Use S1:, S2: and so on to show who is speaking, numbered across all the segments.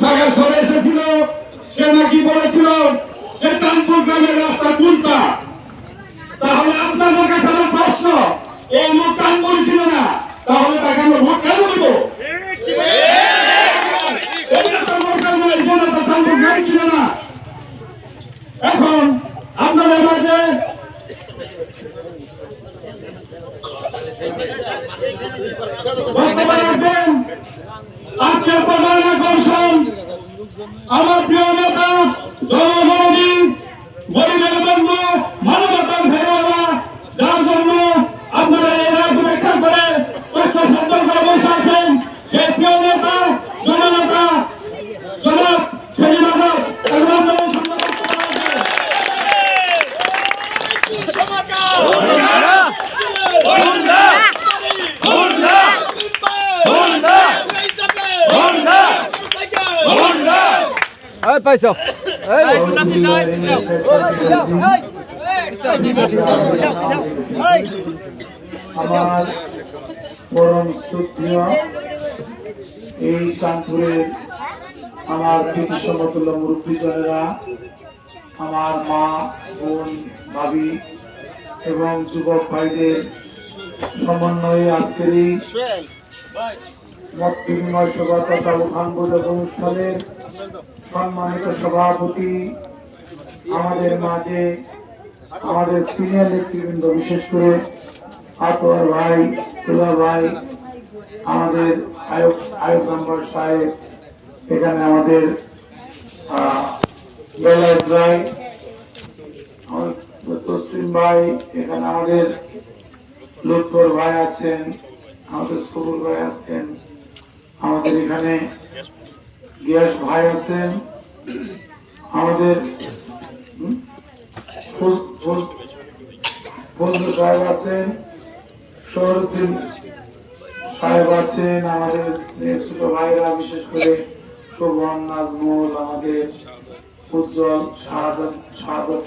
S1: Saga সরে এসেছিল, সে নাকি বলেছিল যে চাঁদপুর গ্রামের রাস্তা কোনটা? তাহলে আপনাদের কাছে আমার প্রশ্ন, এই লোক চাঁদপুর ছিল না, তাহলে তাকে আমরা ভোট কেন দেবো? এখন আপনাদের মাঝে রাখবেন। আজকের প্রধান আমার প্রিয় নেতা জনগণী গরিবের বন্ধু মানবতার ফেরোয়ালা যার জন্য আপনারা এই রাজ্য ব্যাখ্যা করে ঐক্য শব্দ করে বসে আছেন সেই প্রিয় নেতা জননেতা জনাব সেলিম আজাদ অভিনন্দন সম্মান করা হয়েছে।
S2: এই পাইছ এই
S3: আমার পরম শ্রদ্ধীয় এই কানপুরের আমার কৃতি সমতুল্য মুরব্বীজনেরা আমার মা বোন ভাবি এবং যুবক ভাইদের সমন্বয়ে আজকের এই মত বিনিময় সভা তথা উঠানবোধক অনুষ্ঠানের সম্মানিত সভাপতি, আমাদের মাঝে আমাদের সিনিয়র নেতৃবৃন্দ, বিশেষ করে আতর ভাই তুলা ভাই, আমাদের আয়োগ আয়োগ নম্বর সাহেব, এখানে আমাদের ভাই তসলিম ভাই, এখানে আমাদের লুৎফর ভাই আছেন, আমাদের সবুর ভাই আছেন, আমাদের এখানে গিয়াস ভাই আছেন আমাদের ফজলু সাহেব আছেন শহরুদ্দিন সাহেব আছেন, আমাদের ছোট ভাইরা, বিশেষ করে শোভন নাজমুল, আমাদের উজ্জ্বল শাহাদত শাহাদত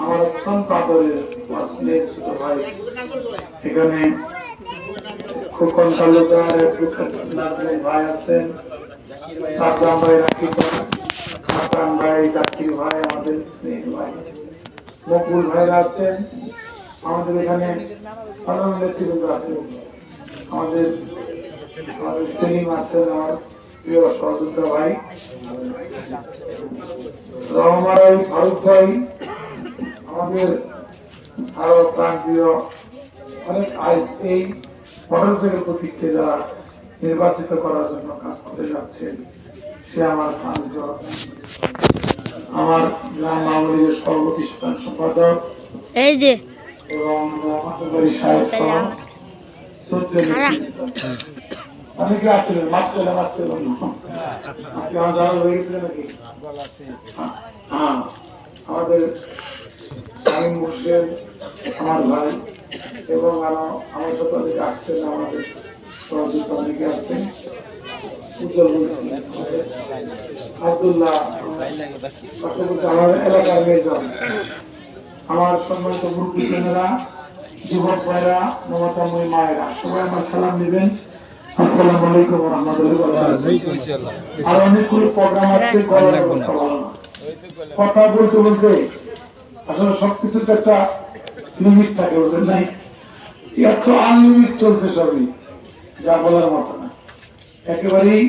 S3: আমার অত্যন্ত আদরের ছোট ভাই। এখানে তালুকদার অ্যাডভোকেট ভাই আছেন। সাদ্দাম ভাই রাখি হাসান ভাই জাকির ভাই আমাদের ভাই মকুল ভাইরা আছেন আমাদের এখানে নেতৃবৃন্দ আছেন আমাদের আমাদের সেলিম আছেন প্রিয় সহযোদ্ধা ভাই রহমান ভাই ফারুক আমাদের আরও প্রাণ প্রিয় অনেক এই মোটরসাইকেল প্রতীককে যারা নির্বাচিত করার জন্য কাজ করে যাচ্ছে। সে আমার আমার গ্রাম মামুলির সভাপতি সাধারণ সম্পাদক
S4: এই যে।
S3: এবং সাহেব। মাছ চলে মাছ চলে আজকে আমার হয়ে গেছিল নাকি? হ্যাঁ আমাদের আমি আমার ভাই এবং আমার সাথে আসছেন আমাদের। আমার সম্মানিত যুবক ভাইরা মায়েরা, সবাই আমার সালাম দিবেন আসসালামু আলাইকুম আর অনেকগুলো প্রোগ্রাম আছে। কথা বলতে বলতে আসলে সবকিছুতে একটা লিমিট থাকে, বুঝলেন নাই? এত আনলিমিট চলছে সবই। যা বলার মতো না। একেবারেই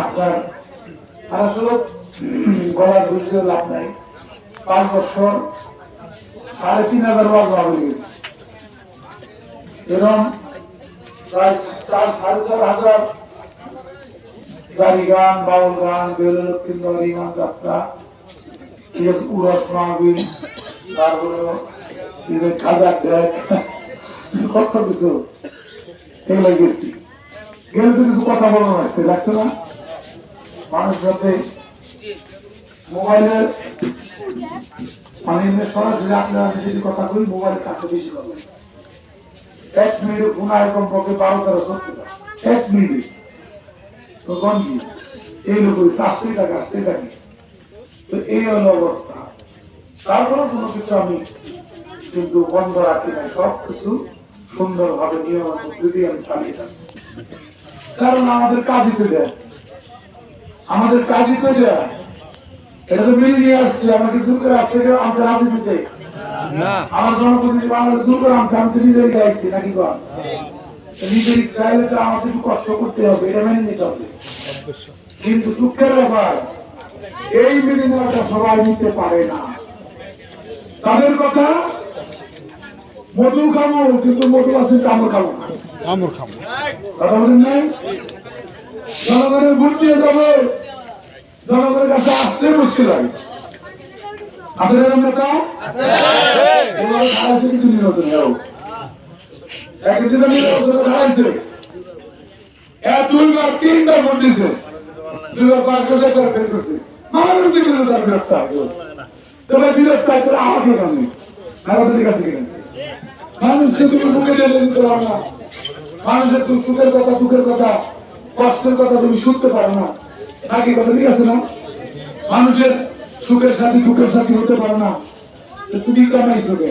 S3: আপনার আর আসলে গলা বুঝতে লাভ নাই। পাঁচ বছর সাড়ে তিন হাজার বার হয়ে গেছে। এরকম হাজার গান গান যাত্রা তারপরে কত কিছু। এগুলো গেছি গেলে তো কিছু কথা বলানো আসছে না। মানুষ যাতে মোবাইলের মানে সরাসরি আপনারা যদি কথা বলি, মোবাইলের কাছে বেশি এক মিনিট কমপক্ষে বারো তেরো সত্তর এক মিনিট। তো গঞ্জি এই লোক আসতেই থাকে আসতেই থাকে। তো এই হলো অবস্থা। তারপরে কোনো কিছু আমি কিন্তু বন্ধ রাখি নাই সব কিছু সুন্দরভাবে নিয়ম যদি আমি চালিয়ে যাচ্ছি। কারণ আমাদের কাজ দিতে দেয়। আমাদের কাজই তো এটা এটা তো মেনে নিয়ে আসছি আমরা কিছু করে আসছে আমাদের হাতে দিতে। আমার জনপ্রতিনিধি বাংলাদেশ শুরু করে আমি আমি তো নিজেই গাইছি নাকি কর? নিজের চাইলে তো আমাকে একটু কষ্ট করতে হবে এটা মেনে নিতে হবে। কিন্তু দুঃখের ব্যাপার এই মেনে নেওয়াটা সবাই নিতে পারে না। তাদের কথা মধু খাব কিন্তু মধু আছে কামড় খাব।
S2: আমর খাব।
S3: কথা বলেন নাই? জনগণের ভোট দিয়ে যাবে। জনগণের কাছে আসতে মুশকিল হয়। আপনাদের এরকম নেতা? খারাইছে কিছু নির্বাচন হেও একদিন নির্বাচনে খারাইছে এ দুইবার তিনবার ভোট দিছে। দুইবার পাঁচ বছর করে ফেলতেছে। আমাদের দিকে তার গ্রেফতার তবে গ্রেফতার করে আমাকে কেন আমাদের কাছে কিনা মানুষকে তুমি মুখে দিয়ে দিতে পারো না। মানুষের তো সুখের কথা, দুঃখের কথা, কষ্টের কথা তুমি শুনতে পারো না। নাকি কথা ঠিক আছে না? মানুষের সুখের সাথে, দুঃখের সাথে হতে পারো না। তুমি কামাইছো কে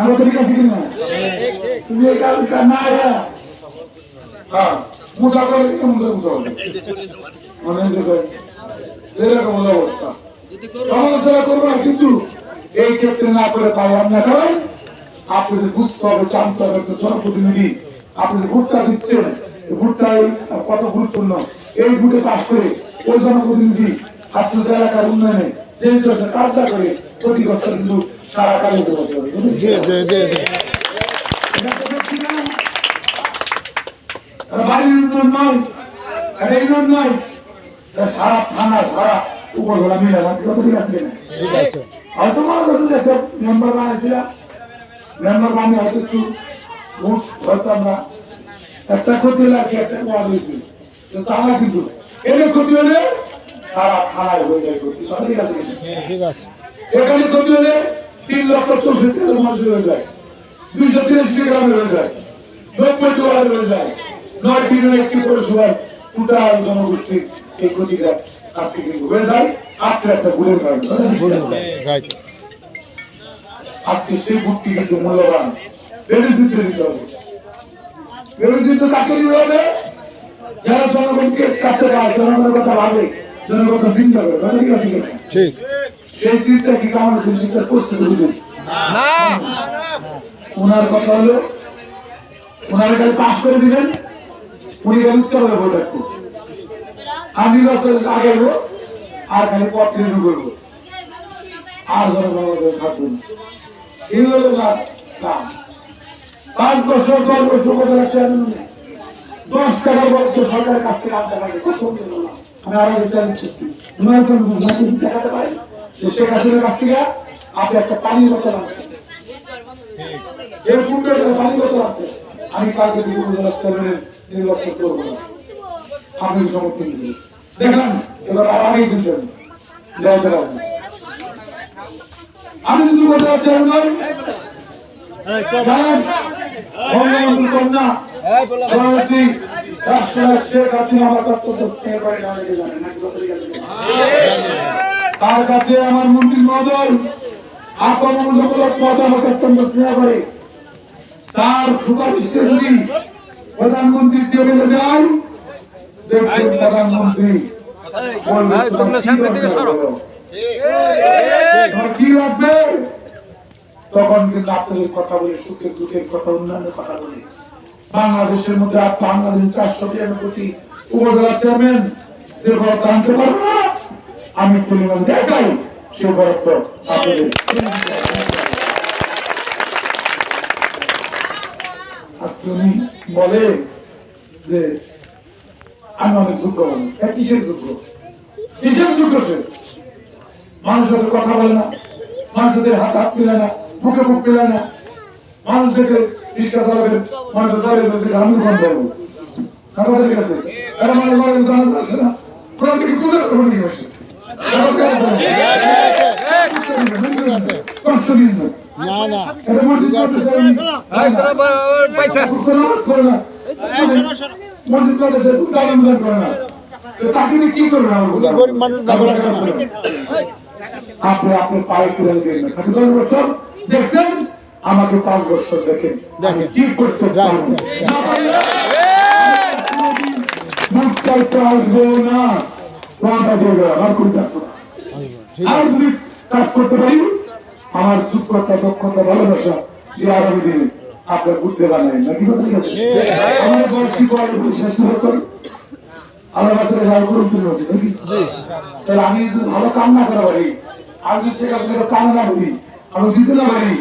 S3: আমাদের কাছে কি না তুমি এই কাজ না হ্যাঁ মোটা করে কেমন করে মোটা হবে? মনে এরকম অবস্থা। সমালোচনা করব কিন্তু এই ক্ষেত্রে না করে পাই আমরা আপনাদের বুঝতে হবে জানতে হবে একটা জনপ্রতিনিধি। আপনি যে ভোটটা দিচ্ছেন ভোটটাই কত গুরুত্বপূর্ণ। এই ভোটে পাশ করে ওই জনপ্রতিনিধি আপনাদের এলাকার উন্নয়নে যে কাজটা করে ক্ষতিগ্রস্ত কিন্তু সারা। এটা বাড়ির উন্নয়ন নয় এটা এই নয়। সারা থানা সারা মিলে আমার ঠিক আছে। হয়তো একটা মেম্বার বানাইছিলাম মেম্বার বানিয়ে হয়তো একটু হয়তো আমরা একটা ক্ষতি হলে আর একটা হয়েছিল কিন্তু এদের ক্ষতি হলে সারা থানায় হয়ে যায় ক্ষতি। ঠিক আছে কিনা?
S2: ঠিক আছে।
S3: এখানে ক্ষতি হলে তিন লক্ষ চৌষট্টি হাজার মানুষ হয়ে যায়। দুইশো তিরিশটি গ্রামে হয়ে যায়। নব্বইটি ওয়ার্ড হয়ে যায়। নয় দিনের একটি পৌরসভার টোটাল জনগোষ্ঠীর এই ক্ষতিটা আজকে কিন্তু হয়ে যায়। আজকে একটা ভুলের কারণে। আজকে সেই ভোটটি কিন্তু মূল্যবান। বেরোজিত দিতে হবে। বেরোজিত কাকে দিতে হবে? যারা জনগণকে কাছে পায় জনগণের কথা ভাবে জনগণের চিন্তা করে ঠিক। সেই চিন্তা কি আমার চিন্তা করছে বুঝুন?
S2: না।
S3: ওনার কথা হলো ওনার কাছে পাশ করে দিবেন উনি গেলে উত্তর হবে ভোট একটু আর নির্বাচন আগে আর খালি পথ করব। আর জনগণের কাম। পাঁচ বছর, দশ বছর কথা রাখছে দশ টাকা বলতো সরকারের কাছ থেকে আনতে পারে? আমি আরও চ্যালেঞ্জ করছি আমি কালকে চেয়ারম্যানের এবার আর রাখবেন আমি যদি উপজেলা চেয়ারম্যান কন্যা।
S2: এই বলো
S3: জননেত্রী রাষ্ট্রনায়ক শেখ হাসিনা আমার অত্যন্ত স্নেহ করেন অনেকে জানেন নাকি কত ঠিক আছে? তার কাছে আমার মন্ত্রী মহোদয় পদ আমাকে অত্যন্ত স্নেহ করে। তার সুপারিশকে যদি প্রধানমন্ত্রী যায় দেখুন প্রধানমন্ত্রী। কি লাগবে? তখন কিন্তু আপনাদের কথা বলে সুখের দুঃখের কথা উন্নয়নের কথা বলে। বাংলাদেশের মধ্যে বাংলাদেশ চারশো কোটি উপজেলা চেয়ারম্যান সে আনতে পারব না আমি দেখাই সে আজকে উনি বলে যে আমি অনেক যোগ্য হ্যাঁ, কিসের যোগ্য? কিসের যোগ্য সে? মানুষের কথা বলে না মানুষদের হাত হাত মিলে না বুকে বুক মিলে না। মানুষ দেখে রিক্সা চালাবেন মানুষ চালাবেন দেখে আমি বন্ধ করব কথা ঠিক আছে মানে মানুষ জানা যাচ্ছে না কোন থেকে পূজা করব নাকি বসে কষ্ট দিন না।
S2: না না।
S3: এটা মসজিদ করতে চাই
S2: এই তোরা ব- পয়সা
S3: কোনো না। মসজিদ করতে করে না। তাকে কি করবে?
S2: গরিব মানুষ না করে। না।
S3: আপনি আপনি পায়ে তুলে দিন। না দশ বছর দেখছেন আমাকে পাঁচ বছর দেখেন। কি করতে পারব চাইতে আসব না। তোমাটা দিয়ে গেলাম আর করে আর যদি কাজ করতে পারি আমার যোগ্যতা দক্ষতা ভালোবাসা দিয়ে আগামী দিনে আপনার বুঝতে বানাই নাকি কথা ঠিক আছে? আমার বয়স কি করে শেষ বছর নাকি? তাহলে আমি যদি ভালো কাম না করা পারি আমি যদি সেখান থেকে কাম না করি আমি দিতে না পারি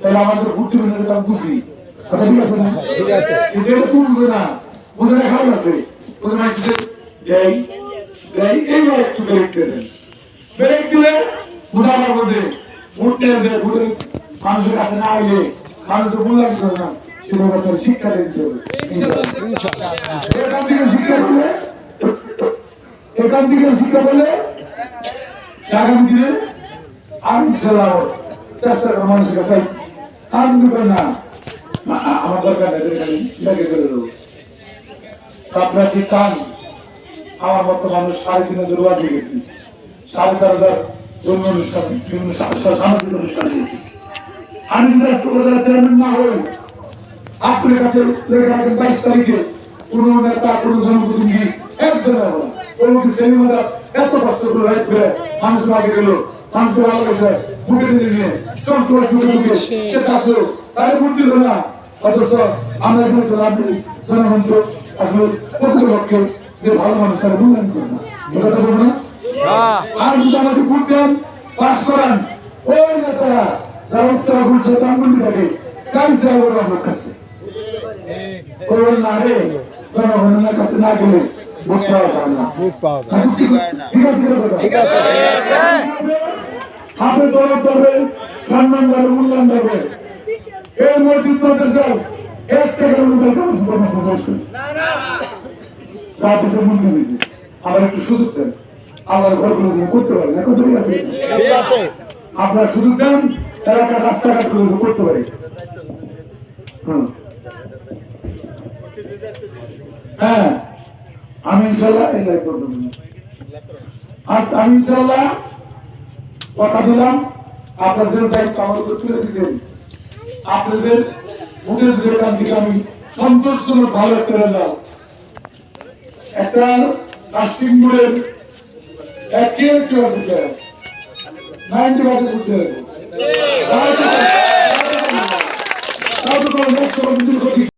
S3: তাহলে আমাদের ঘুরতে বেরোতে আমি বুঝি। কথা ঠিক আছে না? ঠিক আছে। এটা তুমি বুঝে না। বুঝে না খারাপ আছে। বুঝে না সেটা দেয় দেয় এইবার একটু ব্রেক দিয়ে দেন। ব্রেক দিলে বুঝাবার মধ্যে উঠতে দেয় ঘুরে মানুষের কাছে না এলে মানুষের মূল্যায়ন করে না। সেটা ব্যাপারে শিক্ষা দিতে হবে। এখান থেকে শিক্ষা করলে এখান থেকে শিক্ষা পেলে আগামী দিনে আমি ছেলাও চেষ্টা করে মানুষের কাছে আমার দরকার তা কি চান? আমার মতো মানুষ সাড়ে তিন হাজার ওয়ার্ডে অনুষ্ঠান বিভিন্ন অনুষ্ঠান দিয়েছি আমি চেয়ারম্যান না হই আপনার কাছে বাইশ তারিখে। কোন নেতা, কোন জনপ্রতিনিধি একজন এত কষ্ট করে মানুষ আগে গেল। মানুষকে ভালোবাসে বুকে নিয়ে নিয়ে চোখ করে শুনে শুনে সে কাছে তাই বুদ্ধি হলো না। অথচ আমরা এখানে তো লাভ নেই। জনগণ তো আসলে কর্তৃপক্ষে যে ভালো মানুষ তারা মূল্যায়ন করে না। কথা বলব না। আর যদি আমাকে ভোট দেন পাস করান। ওই নেতারা যারা উত্তরা বলছে তাঙ্গুলি থাকে কাইসে আবার আমার কাছে। করবেন না রে জনগণের কাছে না গেলে ভোট পাওয়া যায় না।
S4: বুক পাওয়া যায়
S3: ঠিক আছে। ঠিক আছে। ঠিক আছে। হাতে দৌড় করবে সম্মান দেবে মূল্যায়ন দেবে এই মসজিদ মাদ্রাসা এক থেকে তার মন্দির দিয়েছে। আবার একটু সুযোগ দেন। আমার ঘরগুলো করতে পারে এখন ঠিক আছে। আপনার সুযোগ দেন এলাকার রাস্তাঘাটগুলো করতে পারি। হুম। হ্যাঁ আমি ইনশাল্লাহ এই করব। আমি ইনশাল্লাহ কথা দিলাম আপনাদের দায়িত্ব আমার উপর তুলে দিচ্ছেন আপনাদের ভোটের দোকান থেকে আমি সন্তোষজনক ভালো একটা রেজাল্ট একটা নাইনটি পার্সেন্ট উঠতে হবে